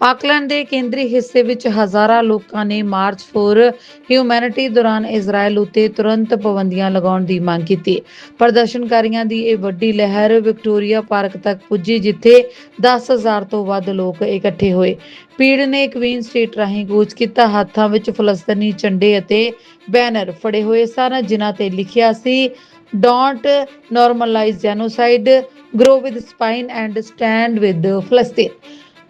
Auckland ਦੇ ਕੇਂਦਰੀ ਹਿੱਸੇ ਵਿੱਚ ਹਜ਼ਾਰਾਂ ਲੋਕਾਂ ਨੇ ਮਾਰਚ ਫੋਰ ਹਿਊਮੈਨਿਟੀ ਦੌਰਾਨ ਇਜ਼ਰਾਈਲ ਉੱਤੇ ਤੁਰੰਤ ਪਾਬੰਦੀਆਂ ਲਗਾਉਣ ਦੀ ਮੰਗ ਕੀਤੀ। ਪ੍ਰਦਰਸ਼ਨਕਾਰੀਆਂ ਦੀ ਇਹ ਵੱਡੀ ਲਹਿਰ ਵਿਕਟੋਰੀਆ ਪਾਰਕ ਤੱਕ ਪੁੱਜੀ, ਜਿੱਥੇ 10000 ਤੋਂ ਵੱਧ ਲੋਕ ਇਕੱਠੇ ਹੋਏ। ਭੀੜ ਨੇ ਕਵੀਨ ਸਟਰੀਟ ਰਾਹੀਂ ਕੂਚ ਕੀਤਾ, ਹੱਥਾਂ ਵਿੱਚ ਫਲਸਤੀਨੀ ਝੰਡੇ ਅਤੇ ਬੈਨਰ ਫੜੇ ਹੋਏ ਸਨ, ਜਿਨ੍ਹਾਂ ਤੇ ਲਿਖਿਆ ਸੀ don't normalise genocide grow with spine and stand with ਫਲਸਤੀਨ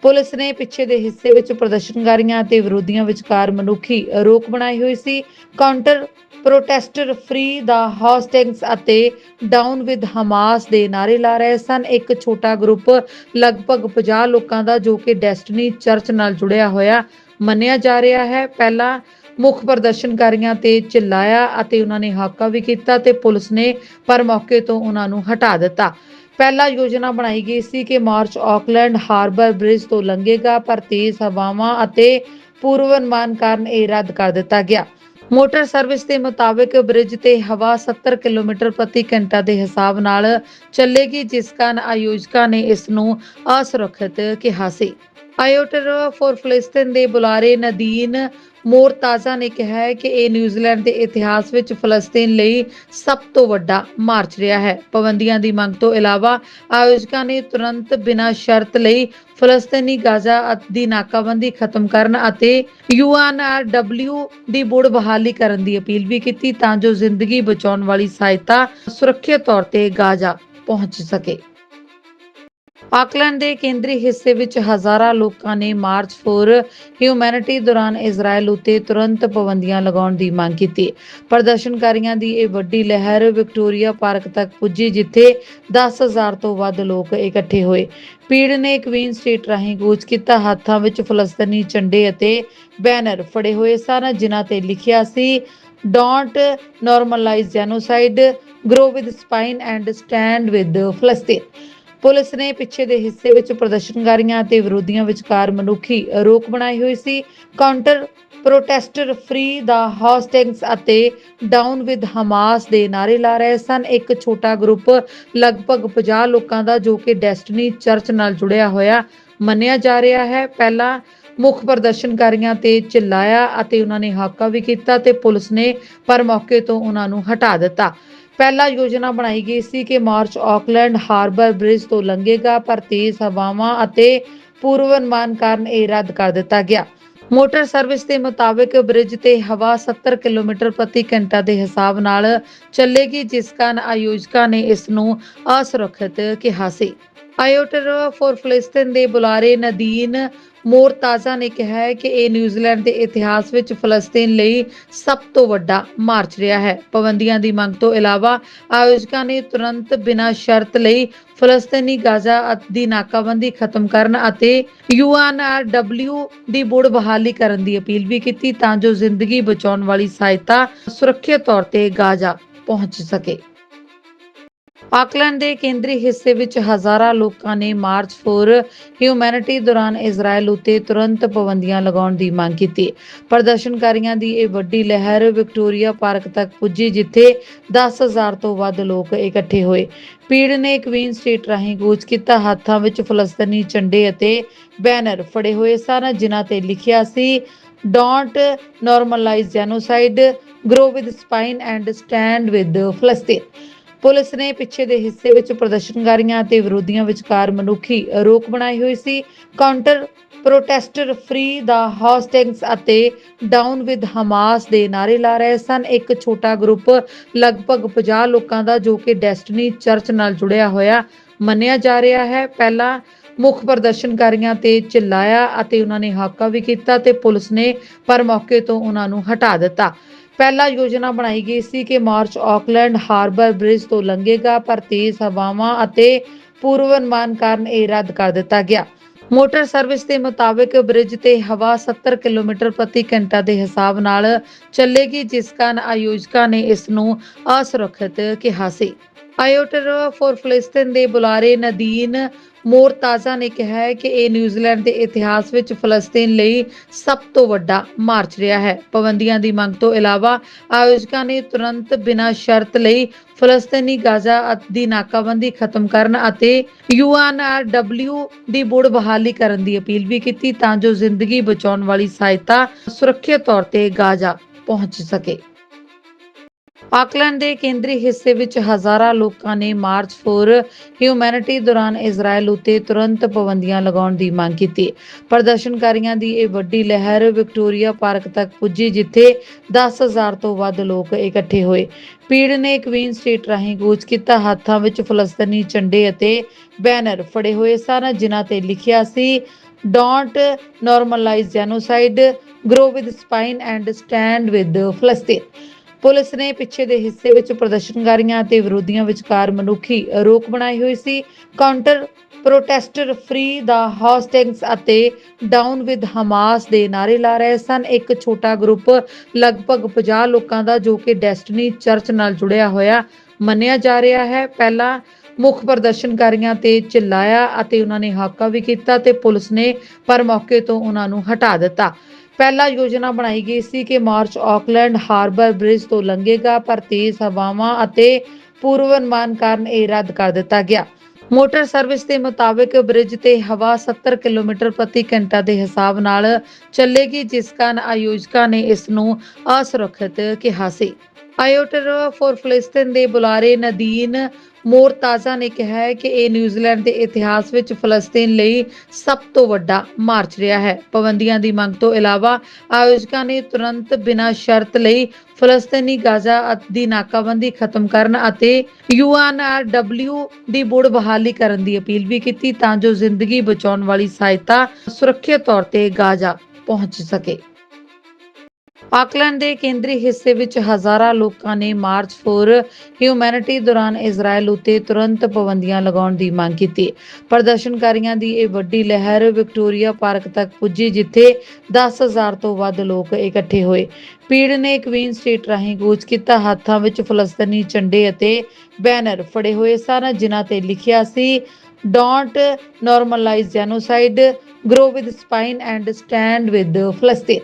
police ਨੇ ਪਿੱਛੇ ਦੇ ਹਿੱਸੇ ਵਿੱਚ ਪ੍ਰਦਰਸ਼ਨਕਾਰੀਆਂ ਅਤੇ ਵਿਰੋਧੀਆਂ ਵਿਚਕਾਰ ਮਨੁੱਖੀ ਰੋਕ ਬਣਾਈ ਹੋਈ ਸੀ। ਕਾਊਂਟਰ ਪ੍ਰੋਟੈਸਟਰ ਫ੍ਰੀ ਦਾ ਹੌਸਟਿੰਗਸ ਅਤੇ ਡਾਊਨ ਵਿਦ ਹਮਾਸ ਦੇ ਨਾਰੇ ਲਾ ਰਹੇ ਸਨ। ਇੱਕ ਛੋਟਾ ਗਰੁੱਪ ਲਗਭਗ 50 ਲੋਕਾਂ ਦਾ ਜੋ ਕਿ ਡੈਸਟਨੀ ਚਰਚ ਨਾਲ ਜੁੜਿਆ ਹੋਇਆ ਮੰਨਿਆ ਜਾ ਰਿਹਾ ਹੈ। ਪਹਿਲਾਂ ਮੁੱਖ ਪ੍ਰਦਰਸ਼ਨਕਾਰੀਆਂ ਤੇ ਚਿল্লাਇਆ ਅਤੇ ਉਹਨਾਂ ਨੇ ਹਾਕਾ ਵੀ ਕੀਤਾ ਤੇ ਪੁਲਿਸ ਨੇ ਪਰ ਮੌਕੇ ਤੋਂ ਉਹਨਾਂ ਨੂੰ ਹਟਾ ਦਿੱਤਾ। ਪਹਿਲਾ ਯੋਜਨਾ ਬਣਾਈ ਗਈ ਸੀ ਕਿ ਮਾਰਚ ਆਕਲੈਂਡ ਹਾਰਬਰ ਬ੍ਰਿਜ ਤੋਂ ਲੰਘੇਗਾ, ਪਰ ਤੇਜ਼ ਹਵਾਵਾਂ ਅਤੇ ਪੂਰਵ ਅਨੁਮਾਨ ਕਾਰਨ ਇਹ ਰੱਦ ਕਰ ਦਿੱਤਾ ਗਿਆ। ਮੋਟਰ ਸਰਵਿਸ ਦੇ ਮੁਤਾਬਕ ਬ੍ਰਿਜ ਤੇ ਹਵਾ 70 ਕਿਲੋਮੀਟਰ ਪ੍ਰਤੀ ਘੰਟਾ ਦੇ ਹਿਸਾਬ ਨਾਲ ਚੱਲੇਗੀ, ਜਿਸ ਕਾਰਨ ਆਯੋਜਕਾਂ ਨੇ ਇਸ ਨੂੰ ਅਸੁਰੱਖਿਅਤ ਕਿਹਾ ਸੀ। ਆਇਓਟਰ ਫੋਰ ਫਲਸਤੀਨ ਦੇ ਬੁਲਾਰੇ ਨਦੀਨ ਮੋਰਤਾਜ਼ਾ ਨੇ ਕਿਹਾ ਹੈ ਕਿ ਇਹ ਨਿਊਜ਼ੀਲੈਂਡ ਦੇ ਇਤਿਹਾਸ ਵਿੱਚ ਫਲਸਤੀਨ ਲਈ ਸਭ ਤੋਂ ਵੱਡਾ ਮਾਰਚ ਰਿਹਾ ਹੈ। ਪਾਬੰਦੀਆਂ ਦੀ ਮੰਗ ਤੋਂ ਇਲਾਵਾ ਆਯੋਜਕਾਂ ਨੇ ਤੁਰੰਤ ਬਿਨਾਂ ਸ਼ਰਤ ਲਈ ਫਲਸਤੀਨੀ ਗਾਜ਼ਾ ਦੀ ਨਾਕਾਬੰਦੀ ਖਤਮ ਕਰਨ ਅਤੇ ਯੂਐਨਆਰਡਬਲਯੂ ਦੀ ਬੁੜ ਬਹਾਲੀ ਕਰਨ ਦੀ ਅਪੀਲ ਵੀ ਕੀਤੀ ਤਾਂ ਜੋ ਜ਼ਿੰਦਗੀ ਬਚਾਉਣ ਵਾਲੀ ਸਹਾਇਤਾ ਸੁਰੱਖਿਅਤ ਤੌਰ ਤੇ ਗਾਜ਼ਾ ਪਹੁੰਚ ਸਕੇ। ਆਕਲੈਂਡ ਦੇ ਕੇਂਦਰੀ ਹਿੱਸੇ ਵਿੱਚ ਹਜ਼ਾਰਾਂ ਲੋਕਾਂ ਨੇ ਮਾਰਚ ਫੋਰ ਹਿਊਮੈਨਿਟੀ ਦੌਰਾਨ ਇਜ਼ਰਾਈਲ ਉੱਤੇ ਤੁਰੰਤ ਪਾਬੰਦੀਆਂ ਲਗਾਉਣ ਦੀ ਮੰਗ ਕੀਤੀ। ਪ੍ਰਦਰਸ਼ਨਕਾਰੀਆਂ ਦੀ ਇਹ ਵੱਡੀ ਲਹਿਰ ਵਿਕਟੋਰੀਆ ਪਾਰਕ ਤੱਕ ਪੁੱਜੀ, ਜਿੱਥੇ 10000 ਤੋਂ ਵੱਧ ਲੋਕ ਇਕੱਠੇ ਹੋਏ। ਪੀੜ ਨੇ ਕਵੀਨ ਸਟਰੀਟ ਰਾਹੀਂ ਕੂਚ ਕੀਤਾ। ਹੱਥਾਂ ਵਿੱਚ ਫਲਸਤੀਨੀ ਝੰਡੇ ਅਤੇ ਬੈਨਰ ਫੜੇ ਹੋਏ ਸਨ, ਜਿਨ੍ਹਾਂ ਤੇ ਲਿਖਿਆ ਸੀ don't normalise genocide grow with spine and stand with ਫਲਸਤੀਨ police ਨੇ ਪਿੱਛੇ ਦੇ ਹਿੱਸੇ ਵਿੱਚ ਪ੍ਰਦਰਸ਼ਨਕਾਰੀਆਂ ਅਤੇ ਵਿਰੋਧੀਆਂ ਵਿਚਕਾਰ ਮਨੁੱਖੀ ਰੋਕ ਬਣਾਈ ਹੋਈ ਸੀ। ਕਾਊਂਟਰ ਪ੍ਰੋਟੈਸਟਰ ਫ੍ਰੀ ਦਾ ਹੌਸਟਿੰਗਸ ਅਤੇ ਡਾਊਨ ਵਿਦ ਹਮਾਸ ਦੇ ਨਾਰੇ ਲਾ ਰਹੇ ਸਨ। ਇੱਕ ਛੋਟਾ ਗਰੁੱਪ ਲਗਭਗ 50 ਲੋਕਾਂ ਦਾ ਜੋ ਕਿ ਡੈਸਟਨੀ ਚਰਚ ਨਾਲ ਜੁੜਿਆ ਹੋਇਆ ਮੰਨਿਆ ਜਾ ਰਿਹਾ ਹੈ। ਪਹਿਲਾਂ ਮੁੱਖ ਪ੍ਰਦਰਸ਼ਨਕਾਰੀਆਂ ਤੇ ਚਿল্লাਇਆ ਅਤੇ ਉਹਨਾਂ ਨੇ ਹਾਕਾ ਵੀ ਕੀਤਾ ਤੇ ਪੁਲਿਸ ਨੇ ਪਰ ਮੌਕੇ ਤੋਂ ਉਹਨਾਂ ਨੂੰ ਹਟਾ ਦਿੱਤਾ। ਪਹਿਲਾਂ ਯੋਜਨਾ ਬਣਾਈ ਗਈ ਸੀ ਕਿ ਮਾਰਚ ਆਕਲੈਂਡ ਹਾਰਬਰ ਬ੍ਰਿਜ ਤੋਂ ਲੰਘੇਗਾ, ਪਰ ਤੇਜ਼ ਹਵਾਵਾਂ ਅਤੇ ਪੂਰਵ ਅਨੁਮਾਨ ਕਾਰਨ ਇਹ ਰੱਦ ਕਰ ਦਿੱਤਾ ਗਿਆ। ਮੋਟਰ ਸਰਵਿਸ ਦੇ ਮੁਤਾਬਕ ਬ੍ਰਿਜ ਤੇ ਹਵਾ 70 ਕਿਲੋਮੀਟਰ ਪ੍ਰਤੀ ਘੰਟਾ ਦੇ ਹਿਸਾਬ ਨਾਲ ਚੱਲੇਗੀ, ਜਿਸ ਕਾਰਨ ਆਯੋਜਕਾਂ ਨੇ ਇਸ ਨੂੰ ਅਸੁਰੱਖਿਅਤ ਕਿਹਾ ਸੀ। ਆਇਓਟਰ ਫॉर ਦੇ ਬੁਲਾਰੇ ਨਦੀਨ ਮੋਰਤਾਜ਼ਾ ਨੇ ਕਿਹਾ ਹੈ ਕਿ ਇਹ ਨਿਊਜ਼ੀਲੈਂਡ ਦੇ ਇਤਿਹਾਸ ਵਿੱਚ ਫਲਸਤੀਨ ਲਈ ਸਭ ਤੋਂ ਵੱਡਾ ਮਾਰਚ ਰਿਹਾ ਹੈ। ਪਾਬੰਦੀਆਂ ਦੀ ਮੰਗ ਤੋਂ ਇਲਾਵਾ ਆਯੋਜਕਾਂ ਨੇ ਤੁਰੰਤ ਬਿਨਾਂ ਸ਼ਰਤ ਲਈ ਫਲਸਤੀਨੀ ਗਾਜ਼ਾ ਦੀ ਨਾਕਾਬੰਦੀ ਖਤਮ ਕਰਨ ਅਤੇ ਯੂਐਨਆਰਡਬਲਯੂ ਦੀ ਬੁੜ ਬਹਾਲੀ ਕਰਨ ਦੀ ਅਪੀਲ ਵੀ ਕੀਤੀ ਤਾਂ ਜੋ ਜ਼ਿੰਦਗੀ ਬਚਾਉਣ ਵਾਲੀ ਸਹਾਇਤਾ ਸੁਰੱਖਿਅਤ ਤੌਰ ਤੇ ਗਾਜ਼ਾ ਪਹੁੰਚ ਸਕੇ। ਆਕਲੈਂਡ ਦੇ ਕੇਂਦਰੀ ਹਿੱਸੇ ਵਿੱਚ ਹਜ਼ਾਰਾਂ ਲੋਕਾਂ ਨੇ ਮਾਰਚ ਫੋਰ ਹਿਊਮੈਨਿਟੀ ਦੌਰਾਨ ਇਜ਼ਰਾਈਲ ਉੱਤੇ ਤੁਰੰਤ ਪਾਬੰਦੀਆਂ ਲਗਾਉਣ ਦੀ ਮੰਗ ਕੀਤੀ। ਪ੍ਰਦਰਸ਼ਨਕਾਰੀਆਂ ਦੀ ਇਹ ਵੱਡੀ ਲਹਿਰ ਵਿਕਟੋਰੀਆ ਪਾਰਕ ਤੱਕ ਪੁੱਜੀ, ਜਿੱਥੇ 10000 ਤੋਂ ਵੱਧ ਲੋਕ ਇਕੱਠੇ ਹੋਏ। ਭੀੜ ਨੇ ਕਵੀਨ ਸਟਰੀਟ ਰਾਹੀਂ ਕੂਚ ਕੀਤਾ। ਹੱਥਾਂ ਵਿੱਚ ਫਲਸਤੀਨੀ ਝੰਡੇ ਅਤੇ ਬੈਨਰ ਫੜੇ ਹੋਏ ਸਨ, ਜਿਨ੍ਹਾਂ ਤੇ ਲਿਖਿਆ ਸੀ don't normalise genocide grow with spine and stand with ਫਲਸਤੀਨ police ਨੇ ਪਿੱਛੇ ਦੇ ਹਿੱਸੇ ਵਿੱਚ ਪ੍ਰਦਰਸ਼ਨਕਾਰੀਆਂ ਅਤੇ ਵਿਰੋਧੀਆਂ ਵਿਚਕਾਰ ਮਨੁੱਖੀ ਰੋਕ ਬਣਾਈ ਹੋਈ ਸੀ। ਕਾਊਂਟਰ ਪ੍ਰੋਟੈਸਟਰ ਫ੍ਰੀ ਦਾ ਹੌਸਟਿੰਗਸ ਅਤੇ ਡਾਊਨ ਵਿਦ ਹਮਾਸ ਦੇ ਨਾਰੇ ਲਾ ਰਹੇ ਸਨ। ਇੱਕ ਛੋਟਾ ਗਰੁੱਪ ਲਗਭਗ 50 ਲੋਕਾਂ ਦਾ ਜੋ ਕਿ ਡੈਸਟਨੀ ਚਰਚ ਨਾਲ ਜੁੜਿਆ ਹੋਇਆ ਮੰਨਿਆ ਜਾ ਰਿਹਾ ਹੈ। ਪਹਿਲਾਂ ਮੁੱਖ ਪ੍ਰਦਰਸ਼ਨਕਾਰੀਆਂ ਤੇ ਚਿল্লাਇਆ ਅਤੇ ਉਹਨਾਂ ਨੇ ਹਾਕਾ ਵੀ ਕੀਤਾ ਤੇ ਪੁਲਿਸ ਨੇ ਪਰ ਮੌਕੇ ਤੋਂ ਉਹਨਾਂ ਨੂੰ ਹਟਾ ਦਿੱਤਾ। ਪਹਿਲਾ ਯੋਜਨਾ ਬਣਾਈ ਗਈ ਸੀ ਕਿ ਮਾਰਚ ਆਕਲੈਂਡ ਹਾਰਬਰ ਬ੍ਰਿਜ ਤੋਂ ਲੰਘੇਗਾ, ਪਰ ਤੇਜ਼ ਹਵਾਵਾਂ ਅਤੇ ਪੂਰਵ ਅਨੁਮਾਨ ਕਾਰਨ ਇਹ ਰੱਦ ਕਰ ਦਿੱਤਾ ਗਿਆ। ਮੋਟਰ ਸਰਵਿਸ ਦੇ ਮੁਤਾਬਕ ਬ੍ਰਿਜ ਤੇ ਹਵਾ 70 ਕਿਲੋਮੀਟਰ ਪ੍ਰਤੀ ਘੰਟਾ ਦੇ ਹਿਸਾਬ ਨਾਲ ਚੱਲੇਗੀ, ਜਿਸ ਕਾਰਨ ਆਯੋਜਕਾਂ ਨੇ ਇਸ ਨੂੰ ਅਸੁਰੱਖਿਅਤ ਕਿਹਾ ਸੀ। ਆਇਓਟਰ ਫੋਰ ਫਲਸਤੀਨ ਦੇ ਬੁਲਾਰੇ ਨਦੀਨ ਮੋਰਤਾਜ਼ਾ ਨੇ ਕਿਹਾ ਹੈ ਕਿ ਇਹ ਨਿਊਜ਼ੀਲੈਂਡ ਦੇ ਇਤਿਹਾਸ ਵਿੱਚ ਫਲਸਤੀਨ ਲਈ ਸਭ ਤੋਂ ਵੱਡਾ ਮਾਰਚ ਰਿਹਾ ਹੈ। ਪਾਬੰਦੀਆਂ ਦੀ ਮੰਗ ਤੋਂ ਇਲਾਵਾ ਆਯੋਜਕਾਂ ਨੇ ਤੁਰੰਤ ਬਿਨਾਂ ਸ਼ਰਤ ਲਈ ਫਲਸਤੀਨੀ ਗਾਜ਼ਾ ਦੀ ਨਾਕਾਬੰਦੀ ਖਤਮ ਕਰਨ ਅਤੇ ਯੂਐਨਆਰਡਬਲਯੂ ਦੀ ਬੁੜ ਬਹਾਲੀ ਕਰਨ ਦੀ ਅਪੀਲ ਵੀ ਕੀਤੀ ਤਾਂ ਜੋ ਜ਼ਿੰਦਗੀ ਬਚਾਉਣ ਵਾਲੀ ਸਹਾਇਤਾ ਸੁਰੱਖਿਅਤ ਤੌਰ ਤੇ ਗਾਜ਼ਾ ਪਹੁੰਚ ਸਕੇ। ਆਕਲੈਂਡ ਦੇ ਕੇਂਦਰੀ ਹਿੱਸੇ ਵਿੱਚ ਹਜ਼ਾਰਾਂ ਲੋਕਾਂ ਨੇ ਮਾਰਚ ਫੋਰ ਹਿਊਮੈਨਿਟੀ ਦੌਰਾਨ ਇਜ਼ਰਾਈਲ ਉਤੇ ਤੁਰੰਤ ਪਾਬੰਦੀਆਂ ਲਗਾਉਣ ਦੀ ਮੰਗ ਕੀਤੀ। ਪ੍ਰਦਰਸ਼ਨਕਾਰੀਆਂ ਦੀ ਇਹ ਵੱਡੀ ਲਹਿਰ ਵਿਕਟੋਰੀਆ ਪਾਰਕ ਤੱਕ ਪੁੱਜੀ, ਜਿੱਥੇ 10000 ਤੋਂ ਵੱਧ ਲੋਕ ਇਕੱਠੇ ਹੋਏ। ਭੀੜ ਨੇ ਕਵੀਨ ਸਟਰੀਟ ਰਾਹੀਂ ਕੂਚ ਕੀਤਾ। ਹੱਥਾਂ ਵਿੱਚ ਫਲਸਤੀਨੀ ਝੰਡੇ ਅਤੇ ਬੈਨਰ ਫੜੇ ਹੋਏ ਸਨ, ਜਿਨ੍ਹਾਂ ਤੇ ਲਿਖਿਆ ਸੀ don't normalise genocide grow with spine and stand with ਫਲਸਤੀਨ police ਨੇ ਪਿੱਛੇ ਦੇ ਹਿੱਸੇ ਵਿੱਚ ਪ੍ਰਦਰਸ਼ਨਕਾਰੀਆਂ ਅਤੇ ਵਿਰੋਧੀਆਂ ਵਿਚਕਾਰ ਮਨੁੱਖੀ ਰੋਕ ਬਣਾਈ ਹੋਈ ਸੀ। ਕਾਊਂਟਰ ਪ੍ਰੋਟੈਸਟਰ ਫ੍ਰੀ ਦਾ ਹੌਸਟਿੰਗਸ ਅਤੇ ਡਾਊਨ ਵਿਦ ਹਮਾਸ ਦੇ ਨਾਰੇ ਲਾ ਰਹੇ ਸਨ। ਇੱਕ ਛੋਟਾ ਗਰੁੱਪ ਲਗਭਗ 50 ਲੋਕਾਂ ਦਾ ਜੋ ਕਿ ਡੈਸਟਨੀ ਚਰਚ ਨਾਲ ਜੁੜਿਆ ਹੋਇਆ ਮੰਨਿਆ ਜਾ ਰਿਹਾ ਹੈ। ਪਹਿਲਾਂ ਮੁੱਖ ਪ੍ਰਦਰਸ਼ਨਕਾਰੀਆਂ ਤੇ ਚਿল্লাਇਆ ਅਤੇ ਉਹਨਾਂ ਨੇ ਹਾਕਾ ਵੀ ਕੀਤਾ ਤੇ ਪੁਲਿਸ ਨੇ ਪਰ ਮੌਕੇ ਤੋਂ ਉਹਨਾਂ ਨੂੰ ਹਟਾ ਦਿੱਤਾ। ਪਹਿਲਾਂ ਯੋਜਨਾ ਬਣਾਈ ਗਈ ਸੀ ਕਿ ਮਾਰਚ ਆਕਲੈਂਡ ਹਾਰਬਰ ਬ੍ਰਿਜ ਤੋਂ ਲੰਘੇਗਾ, ਪਰ ਤੇਜ਼ ਹਵਾਵਾਂ ਅਤੇ ਪੂਰਵ ਅਨੁਮਾਨ ਕਾਰਨ ਇਹ ਰੱਦ ਕਰ ਦਿੱਤਾ ਗਿਆ। ਮੋਟਰ ਸਰਵਿਸ ਦੇ ਮੁਤਾਬਕ ਬ੍ਰਿਜ ਤੇ ਹਵਾ 70 ਕਿਲੋਮੀਟਰ ਪ੍ਰਤੀ ਘੰਟਾ ਦੇ ਹਿਸਾਬ ਨਾਲ ਚੱਲੇਗੀ, ਜਿਸ ਕਾਰਨ ਆਯੋਜਕਾਂ ਨੇ ਇਸ ਨੂੰ ਅਸੁਰੱਖਿਅਤ ਕਿਹਾ ਸੀ। ਆਇਓਟਰ ਫॉर ਦੇ ਬੁਲਾਰੇ ਨਦੀਨ ਮੋਰਤਾਜ਼ਾ ਨੇ ਕਿਹਾ ਹੈ ਕਿ ਇਹ ਨਿਊਜ਼ੀਲੈਂਡ ਦੇ ਇਤਿਹਾਸ ਵਿੱਚ ਫਲਸਤੀਨ ਲਈ ਸਭ ਤੋਂ ਵੱਡਾ ਮਾਰਚ ਰਿਹਾ ਹੈ। ਪਾਬੰਦੀਆਂ ਦੀ ਮੰਗ ਤੋਂ ਇਲਾਵਾ ਆਯੋਜਕਾਂ ਨੇ ਤੁਰੰਤ ਬਿਨਾਂ ਸ਼ਰਤ ਲਈ ਫਲਸਤੀਨੀ ਗਾਜ਼ਾ ਦੀ ਨਾਕਾਬੰਦੀ ਖਤਮ ਕਰਨ ਅਤੇ ਯੂਐਨਆਰਡਬਲਯੂ ਦੀ ਬੁੜ ਬਹਾਲੀ ਕਰਨ ਦੀ ਅਪੀਲ ਵੀ ਕੀਤੀ ਤਾਂ ਜੋ ਜ਼ਿੰਦਗੀ ਬਚਾਉਣ ਵਾਲੀ ਸਹਾਇਤਾ ਸੁਰੱਖਿਅਤ ਤੌਰ ਤੇ ਗਾਜ਼ਾ ਪਹੁੰਚ ਸਕੇ। ਆਕਲੈਂਡ ਦੇ ਕੇਂਦਰੀ ਹਿੱਸੇ ਵਿੱਚ ਹਜ਼ਾਰਾਂ ਲੋਕਾਂ ਨੇ ਮਾਰਚ ਫੋਰ ਹਿਊਮੈਨਿਟੀ ਦੌਰਾਨ ਇਜ਼ਰਾਈਲ ਉਤੇ ਤੁਰੰਤ ਪਾਬੰਦੀਆਂ ਲਗਾਉਣ ਦੀ ਮੰਗ ਕੀਤੀ। ਪ੍ਰਦਰਸ਼ਨਕਾਰੀਆਂ ਦੀ ਇਹ ਵੱਡੀ ਲਹਿਰ ਵਿਕਟੋਰੀਆ ਪਾਰਕ ਤੱਕ ਪੁੱਜੀ, ਜਿੱਥੇ 10000 ਤੋਂ ਵੱਧ ਲੋਕ ਇਕੱਠੇ ਹੋਏ। ਭੀੜ ਨੇ ਕਵੀਨ ਸਟਰੀਟ ਰਾਹੀਂ ਕੂਚ ਕੀਤਾ। ਹੱਥਾਂ ਵਿੱਚ ਫਲਸਤੀਨੀ ਝੰਡੇ ਅਤੇ ਬੈਨਰ ਫੜੇ ਹੋਏ ਸਨ, ਜਿਨ੍ਹਾਂ ਤੇ ਲਿਖਿਆ ਸੀ don't normalise genocide grow with spine and stand with ਫਲਸਤੀਨ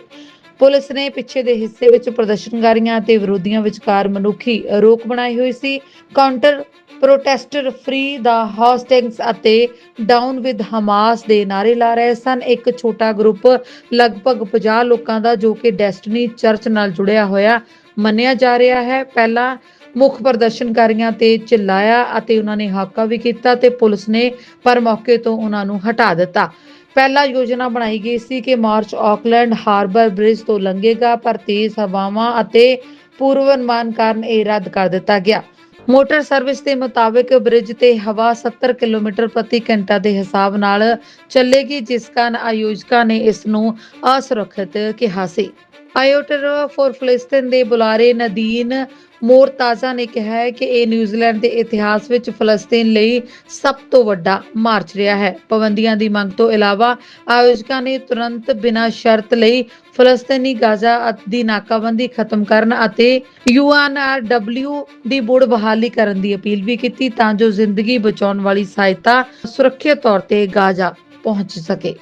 police ਨੇ ਪਿੱਛੇ ਦੇ ਹਿੱਸੇ ਵਿੱਚ ਪ੍ਰਦਰਸ਼ਨਕਾਰੀਆਂ ਅਤੇ ਵਿਰੋਧੀਆਂ ਵਿਚਕਾਰ ਮਨੁੱਖੀ ਰੋਕ ਬਣਾਈ ਹੋਈ ਸੀ। ਕਾਊਂਟਰ ਪ੍ਰੋਟੈਸਟਰ ਫ੍ਰੀ ਦਾ ਹੌਸਟਿੰਗਸ ਅਤੇ ਡਾਊਨ ਵਿਦ ਹਮਾਸ ਦੇ ਨਾਰੇ ਲਾ ਰਹੇ ਸਨ। ਇੱਕ ਛੋਟਾ ਗਰੁੱਪ ਲਗਭਗ 50 ਲੋਕਾਂ ਦਾ ਜੋ ਕਿ ਡੈਸਟਨੀ ਚਰਚ ਨਾਲ ਜੁੜਿਆ ਹੋਇਆ ਮੰਨਿਆ ਜਾ ਰਿਹਾ ਹੈ। ਪਹਿਲਾਂ ਮੁੱਖ ਪ੍ਰਦਰਸ਼ਨਕਾਰੀਆਂ ਤੇ ਚਿল্লাਇਆ ਅਤੇ ਉਹਨਾਂ ਨੇ ਹਾਕਾ ਵੀ ਕੀਤਾ ਤੇ ਪੁਲਿਸ ਨੇ ਪਰ ਮੌਕੇ ਤੋਂ ਉਹਨਾਂ ਨੂੰ ਹਟਾ ਦਿੱਤਾ। ਪਹਿਲਾ ਯੋਜਨਾ ਬਣਾਈ ਗਈ ਸੀ ਕਿ ਮਾਰਚ ਆਕਲੈਂਡ ਹਾਰਬਰ ਬ੍ਰਿਜ ਤੋਂ ਲੰਘੇਗਾ, ਪਰ ਤੇਜ਼ ਹਵਾਵਾਂ ਅਤੇ ਪੂਰਵ ਅਨੁਮਾਨ ਕਾਰਨ ਇਹ ਰੱਦ ਕਰ ਦਿੱਤਾ ਗਿਆ। ਮੋਟਰ ਸਰਵਿਸ ਦੇ ਮੁਤਾਬਕ ਬ੍ਰਿਜ ਤੇ ਹਵਾ 70 ਕਿਲੋਮੀਟਰ ਪ੍ਰਤੀ ਘੰਟਾ ਦੇ ਹਿਸਾਬ ਨਾਲ ਚੱਲੇਗੀ, ਜਿਸ ਕਾਰਨ ਆਯੋਜਕਾਂ ਨੇ ਇਸ ਨੂੰ ਅਸੁਰੱਖਿਅਤ ਕਿਹਾ ਸੀ। ਆਇਓਟਰ ਫੋਰ ਫਲਸਤੀਨ ਦੇ ਬੁਲਾਰੇ ਨਦੀਨ ਮੋਰਤਾਜ਼ਾ ਨੇ ਕਿਹਾ ਹੈ ਕਿ ਇਹ ਨਿਊਜ਼ੀਲੈਂਡ ਦੇ ਇਤਿਹਾਸ ਵਿੱਚ ਫਲਸਤੀਨ ਲਈ ਸਭ ਤੋਂ ਵੱਡਾ ਮਾਰਚ ਰਿਹਾ ਹੈ। ਪਾਬੰਦੀਆਂ ਦੀ ਮੰਗ ਤੋਂ ਇਲਾਵਾ ਆਯੋਜਕਾਂ ਨੇ ਤੁਰੰਤ ਬਿਨਾਂ ਸ਼ਰਤ ਲਈ ਫਲਸਤੀਨੀ ਗਾਜ਼ਾ ਦੀ ਨਾਕਾਬੰਦੀ ਖਤਮ ਕਰਨ ਅਤੇ ਯੂਐਨਆਰਡਬਲਯੂ ਦੀ ਬੁੜ ਬਹਾਲੀ ਕਰਨ ਦੀ ਅਪੀਲ ਵੀ ਕੀਤੀ ਤਾਂ ਜੋ ਜ਼ਿੰਦਗੀ ਬਚਾਉਣ ਵਾਲੀ ਸਹਾਇਤਾ ਸੁਰੱਖਿਅਤ ਤੌਰ ਤੇ ਗਾਜ਼ਾ ਪਹੁੰਚ ਸਕੇ।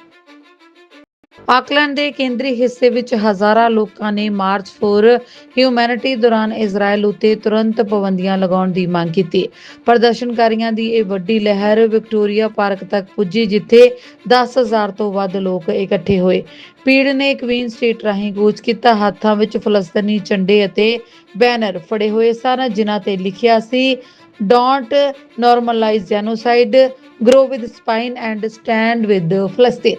ਆਕਲੈਂਡ ਦੇ ਕੇਂਦਰੀ ਹਿੱਸੇ ਵਿੱਚ ਹਜ਼ਾਰਾਂ ਲੋਕਾਂ ਨੇ ਮਾਰਚ ਫੋਰ ਹਿਊਮੈਨਿਟੀ ਦੌਰਾਨ ਇਜ਼ਰਾਈਲ ਉਤੇ ਤੁਰੰਤ ਪਾਬੰਦੀਆਂ ਲਗਾਉਣ ਦੀ ਮੰਗ ਕੀਤੀ। ਪ੍ਰਦਰਸ਼ਨਕਾਰੀਆਂ ਦੀ ਇਹ ਵੱਡੀ ਲਹਿਰ ਵਿਕਟੋਰੀਆ ਪਾਰਕ ਤੱਕ ਪੁੱਜੀ, ਜਿੱਥੇ 10000 ਤੋਂ ਵੱਧ ਲੋਕ ਇਕੱਠੇ ਹੋਏ। ਭੀੜ ਨੇ ਕਵੀਨ ਸਟਰੀਟ ਰਾਹੀਂ ਕੂਚ ਕੀਤਾ। ਹੱਥਾਂ ਵਿੱਚ ਫਲਸਤੀਨੀ ਝੰਡੇ ਅਤੇ ਬੈਨਰ ਫੜੇ ਹੋਏ ਸਨ, ਜਿਨ੍ਹਾਂ ਤੇ ਲਿਖਿਆ ਸੀ don't normalise genocide grow with spine and stand with ਫਲਸਤੀਨ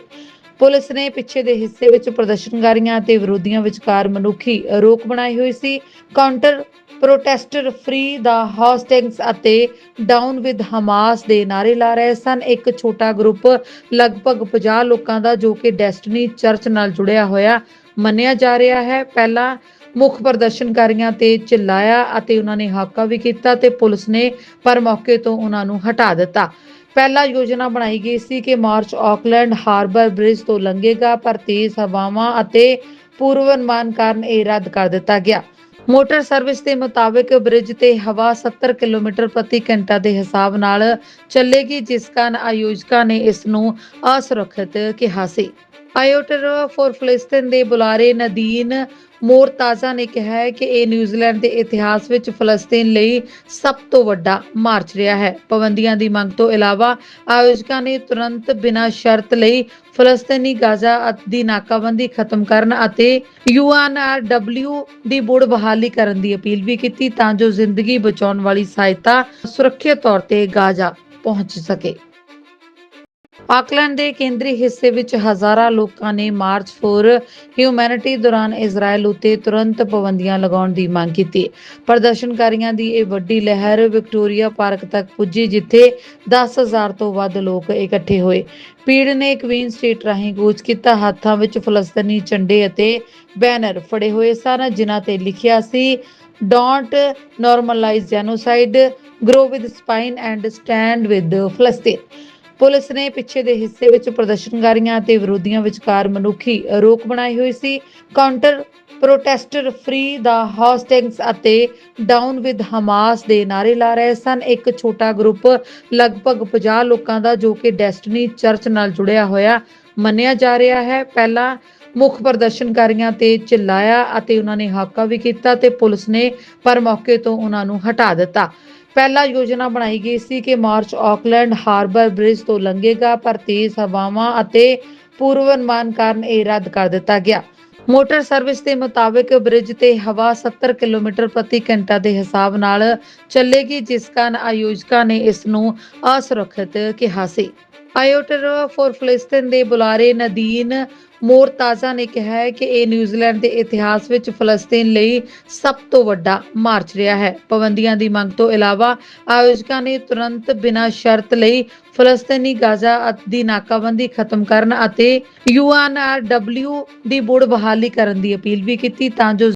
police ਨੇ ਪਿੱਛੇ ਦੇ ਹਿੱਸੇ ਵਿੱਚ ਪ੍ਰਦਰਸ਼ਨਕਾਰੀਆਂ ਅਤੇ ਵਿਰੋਧੀਆਂ ਵਿਚਕਾਰ ਮਨੁੱਖੀ ਰੋਕ ਬਣਾਈ ਹੋਈ ਸੀ। ਕਾਊਂਟਰ ਪ੍ਰੋਟੈਸਟਰ ਫ੍ਰੀ ਦਾ ਹੌਸਟਿੰਗਸ ਅਤੇ ਡਾਊਨ ਵਿਦ ਹਮਾਸ ਦੇ ਨਾਰੇ ਲਾ ਰਹੇ ਸਨ। ਇੱਕ ਛੋਟਾ ਗਰੁੱਪ ਲਗਭਗ 50 ਲੋਕਾਂ ਦਾ ਜੋ ਕਿ ਡੈਸਟਨੀ ਚਰਚ ਨਾਲ ਜੁੜਿਆ ਹੋਇਆ ਮੰਨਿਆ ਜਾ ਰਿਹਾ ਹੈ। ਪਹਿਲਾਂ ਮੁੱਖ ਪ੍ਰਦਰਸ਼ਨਕਾਰੀਆਂ ਤੇ ਚਿল্লাਇਆ ਅਤੇ ਉਹਨਾਂ ਨੇ ਹਾਕਾ ਵੀ ਕੀਤਾ ਤੇ ਪੁਲਿਸ ਨੇ ਪਰ ਮੌਕੇ ਤੋਂ ਉਹਨਾਂ ਨੂੰ ਹਟਾ ਦਿੱਤਾ। ਪਹਿਲਾਂ ਯੋਜਨਾ ਬਣਾਈ ਗਈ ਸੀ ਕਿ ਮਾਰਚ ਆਕਲੈਂਡ ਹਾਰਬਰ ਬ੍ਰਿਜ ਤੋਂ ਲੰਘੇਗਾ, ਪਰ ਤੇਜ਼ ਹਵਾਵਾਂ ਅਤੇ ਪੂਰਵ ਅਨੁਮਾਨ ਕਾਰਨ ਇਹ ਰੱਦ ਕਰ ਦਿੱਤਾ ਗਿਆ। ਮੋਟਰ ਸਰਵਿਸ ਦੇ ਮੁਤਾਬਕ ਬ੍ਰਿਜ ਤੇ ਹਵਾ 70 ਕਿਲੋਮੀਟਰ ਪ੍ਰਤੀ ਘੰਟਾ ਦੇ ਹਿਸਾਬ ਨਾਲ ਚੱਲੇਗੀ, ਜਿਸ ਕਾਰਨ ਆਯੋਜਕਾਂ ਨੇ ਇਸ ਨੂੰ ਅਸੁਰੱਖਿਅਤ ਕਿਹਾ ਸੀ। ਆਇਓਟਰ ਫॉर ਦੇ ਬੁਲਾਰੇ ਨਦੀਨ ਮੋਰਤਾਜ਼ਾ ਨੇ ਕਿਹਾ ਹੈ ਕਿ ਇਹ ਨਿਊਜ਼ੀਲੈਂਡ ਦੇ ਇਤਿਹਾਸ ਵਿੱਚ ਫਲਸਤੀਨ ਲਈ ਸਭ ਤੋਂ ਵੱਡਾ ਮਾਰਚ ਰਿਹਾ ਹੈ। ਪਾਬੰਦੀਆਂ ਦੀ ਮੰਗ ਤੋਂ ਇਲਾਵਾ ਆਯੋਜਕਾਂ ਨੇ ਤੁਰੰਤ ਬਿਨਾਂ ਸ਼ਰਤ ਲਈ ਫਲਸਤੀਨੀ ਗਾਜ਼ਾ ਦੀ ਨਾਕਾਬੰਦੀ ਖਤਮ ਕਰਨ ਅਤੇ ਯੂਐਨਆਰਡਬਲਯੂ ਦੀ ਬੁੜ ਬਹਾਲੀ ਕਰਨ ਦੀ ਅਪੀਲ ਵੀ ਕੀਤੀ ਤਾਂ ਜੋ ਜ਼ਿੰਦਗੀ ਬਚਾਉਣ ਵਾਲੀ ਸਹਾਇਤਾ ਸੁਰੱਖਿਅਤ ਤੌਰ ਤੇ ਗਾਜ਼ਾ ਪਹੁੰਚ ਸਕੇ। ਆਕਲੈਂਡ ਦੇ ਕੇਂਦਰੀ ਹਿੱਸੇ ਵਿੱਚ ਹਜ਼ਾਰਾਂ ਲੋਕਾਂ ਨੇ ਮਾਰਚ ਫੋਰ ਹਿਊਮੈਨਿਟੀ ਦੌਰਾਨ ਇਜ਼ਰਾਈਲ ਉਤੇ ਤੁਰੰਤ ਪਾਬੰਦੀਆਂ ਲਗਾਉਣ ਦੀ ਮੰਗ ਕੀਤੀ। ਪ੍ਰਦਰਸ਼ਨਕਾਰੀਆਂ ਦੀ ਇਹ ਵੱਡੀ ਲਹਿਰ ਵਿਕਟੋਰੀਆ ਪਾਰਕ ਤੱਕ ਪੁੱਜੀ, ਜਿੱਥੇ 10000 ਤੋਂ ਵੱਧ ਲੋਕ ਇਕੱਠੇ ਹੋਏ। ਭੀੜ ਨੇ ਕਵੀਨ ਸਟਰੀਟ ਰਾਹੀਂ ਕੂਚ ਕੀਤਾ। ਹੱਥਾਂ ਵਿੱਚ ਫਲਸਤੀਨੀ ਝੰਡੇ ਅਤੇ ਬੈਨਰ ਫੜੇ ਹੋਏ ਸਨ, ਜਿਨ੍ਹਾਂ ਤੇ ਲਿਖਿਆ ਸੀ don't normalise genocide grow with spine and stand with ਫਲਸਤੀਨ police ਨੇ ਪਿੱਛੇ ਦੇ ਹਿੱਸੇ ਵਿੱਚ ਪ੍ਰਦਰਸ਼ਨਕਾਰੀਆਂ ਅਤੇ ਵਿਰੋਧੀਆਂ ਵਿਚਕਾਰ ਮਨੁੱਖੀ ਰੋਕ ਬਣਾਈ ਹੋਈ ਸੀ। ਕਾਊਂਟਰ ਪ੍ਰੋਟੈਸਟਰ ਫ੍ਰੀ ਦਾ ਹੌਸਟਿੰਗਸ ਅਤੇ ਡਾਊਨ ਵਿਦ ਹਮਾਸ ਦੇ ਨਾਰੇ ਲਾ ਰਹੇ ਸਨ। ਇੱਕ ਛੋਟਾ ਗਰੁੱਪ ਲਗਭਗ 50 ਲੋਕਾਂ ਦਾ ਜੋ ਕਿ ਡੈਸਟਨੀ ਚਰਚ ਨਾਲ ਜੁੜਿਆ ਹੋਇਆ ਮੰਨਿਆ ਜਾ ਰਿਹਾ ਹੈ। ਪਹਿਲਾਂ ਮੁੱਖ ਪ੍ਰਦਰਸ਼ਨਕਾਰੀਆਂ ਤੇ ਚਿল্লাਇਆ ਅਤੇ ਉਹਨਾਂ ਨੇ ਹਾਕਾ ਵੀ ਕੀਤਾ ਤੇ ਪੁਲਿਸ ਨੇ ਪਰ ਮੌਕੇ ਤੋਂ ਉਹਨਾਂ ਨੂੰ ਹਟਾ ਦਿੱਤਾ। ਪਹਿਲਾ ਯੋਜਨਾ ਬਣਾਈ ਗਈ ਸੀ ਕਿ ਮਾਰਚ ਆਕਲੈਂਡ ਹਾਰਬਰ ਬ੍ਰਿਜ ਤੋਂ ਲੰਘੇਗਾ, ਪਰ ਤੇਜ਼ ਹਵਾਵਾਂ ਅਤੇ ਪੂਰਵ ਅਨੁਮਾਨ ਕਾਰਨ ਇਹ ਰੱਦ ਕਰ ਦਿੱਤਾ ਗਿਆ। ਮੋਟਰ ਸਰਵਿਸ ਦੇ ਮੁਤਾਬਕ ਬ੍ਰਿਜ ਤੇ ਹਵਾ 70 ਕਿਲੋਮੀਟਰ ਪ੍ਰਤੀ ਘੰਟਾ ਦੇ ਹਿਸਾਬ ਨਾਲ ਚੱਲੇਗੀ, ਜਿਸ ਕਾਰਨ ਆਯੋਜਕਾਂ ਨੇ ਇਸ ਨੂੰ ਅਸੁਰੱਖਿਅਤ ਕਿਹਾ ਸੀ। ਆਇਓਟਰ ਫੋਰ ਫਲਸਤੀਨ ਦੇ ਬੁਲਾਰੇ ਨਦੀਨ ਮੋਰਤਾਜ਼ਾ ਨੇ ਕਿਹਾ ਹੈ ਕਿ ਇਹ ਨਿਊਜ਼ੀਲੈਂਡ ਦੇ ਇਤਿਹਾਸ ਵਿੱਚ ਫਲਸਤੀਨ ਲਈ ਸਭ ਤੋਂ ਵੱਡਾ ਮਾਰਚ ਰਿਹਾ ਹੈ। ਪਾਬੰਦੀਆਂ ਦੀ ਮੰਗ ਤੋਂ ਇਲਾਵਾ ਆਯੋਜਕਾਂ ਨੇ ਤੁਰੰਤ ਬਿਨਾਂ ਸ਼ਰਤ ਲਈ ਫਲਸਤੀਨੀ ਗਾਜ਼ਾ ਦੀ ਨਾਕਾਬੰਦੀ ਖਤਮ ਕਰਨ ਅਤੇ ਯੂਐਨਆਰਡਬਲਯੂ ਦੀ ਬੁੜ ਬਹਾਲੀ ਕਰਨ ਦੀ ਅਪੀਲ ਵੀ ਕੀਤੀ ਤਾਂ ਜੋ